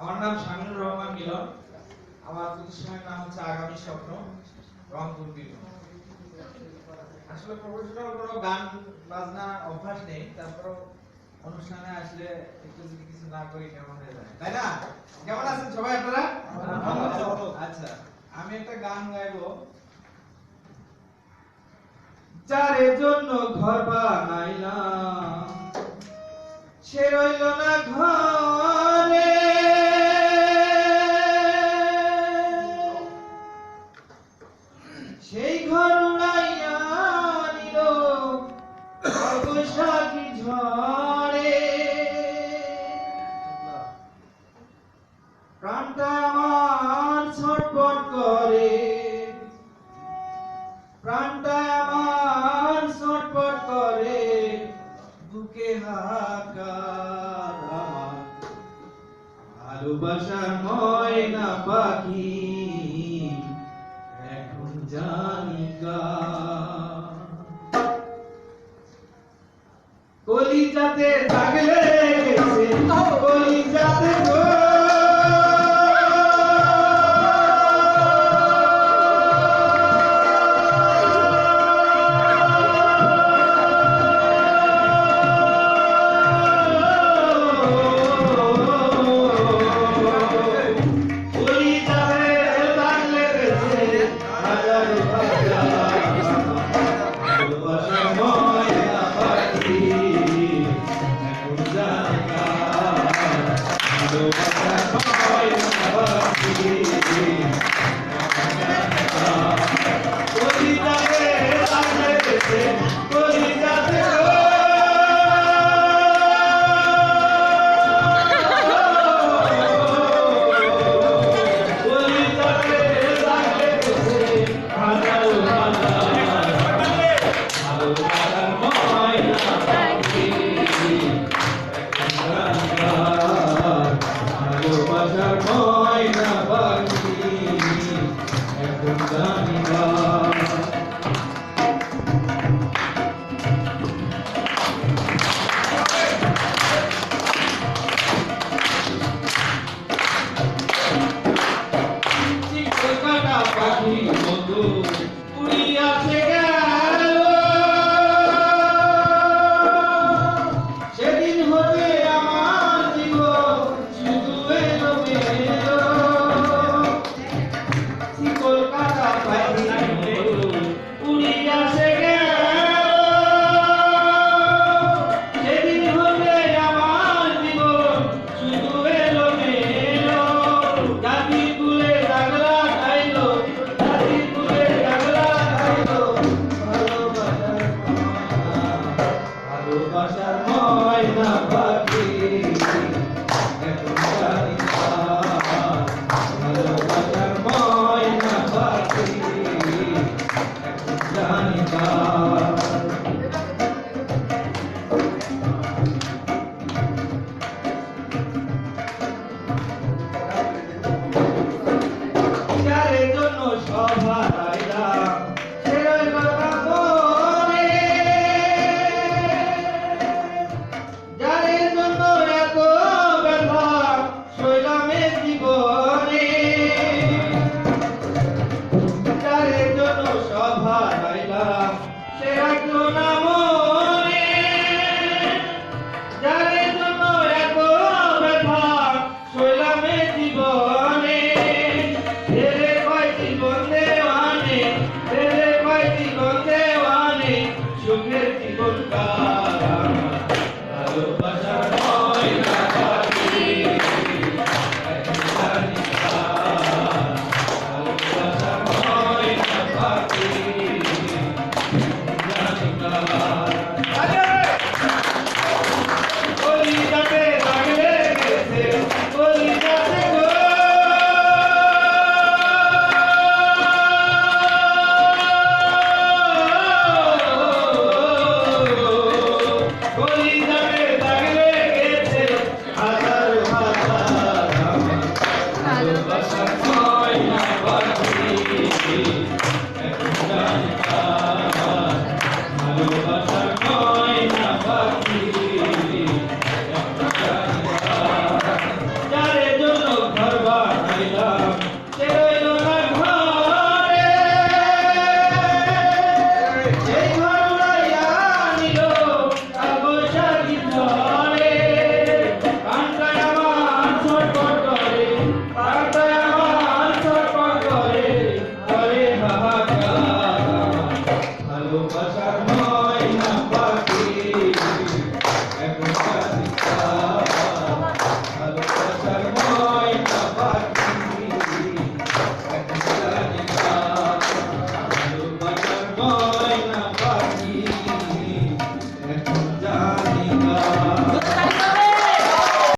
আমার নাম শামিনুর রহমান মিলন। আমার প্রতিষ্ঠানের নাম হচ্ছে আগামী স্বপ্ন রংপুর আসলে প্রফেশনাল কোনো গান বাজনা অভ্যাস নেই তারপর অনুষ্ঠানে আসলে একটু যদি কিছু না করি কেমন হয়ে যায়? তাই না? কেমন আছেন সবাই আপনারা? আচ্ছা। আমি একটা গান গাইবো। যারে জন্য ঘর বানাইলাম, সে রইল না ঘরে। সেই ঘর উড়াইয়া নিল ঝড়। আশা হয় না পাখি। yo me he. ভালোবাসা